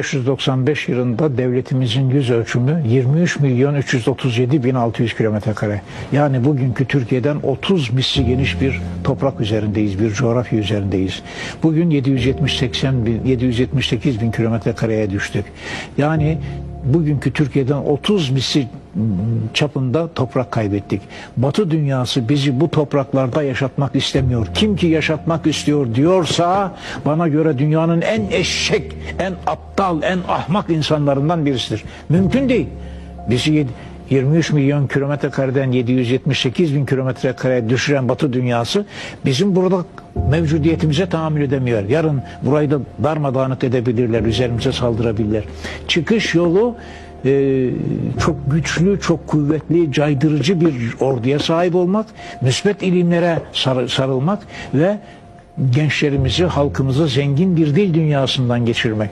595 yılında devletimizin yüz ölçümü 23 milyon 337 bin 600 kilometre kare. Yani bugünkü Türkiye'den 30 misli geniş bir toprak üzerindeyiz, bir coğrafya üzerindeyiz. Bugün 770-80 bin, 778 bin kilometre kareye düştük. Yani bugünkü Türkiye'den 30 misli çapında toprak kaybettik. Batı dünyası bizi bu topraklarda yaşatmak istemiyor. Kim ki yaşatmak istiyor diyorsa bana göre dünyanın en eşek, en aptal, en ahmak insanlarından birisidir. Mümkün değil. Bizi yedi- 23 milyon kilometre kareden 778 bin kilometre kareye düşüren Batı dünyası bizim burada mevcudiyetimize tahammül edemiyor. Yarın burayı da darmadağınık edebilirler, üzerimize saldırabilirler. Çıkış yolu e, çok güçlü, çok kuvvetli, caydırıcı bir orduya sahip olmak, müsbet ilimlere sar- sarılmak ve gençlerimizi, halkımızı zengin bir dil dünyasından geçirmek.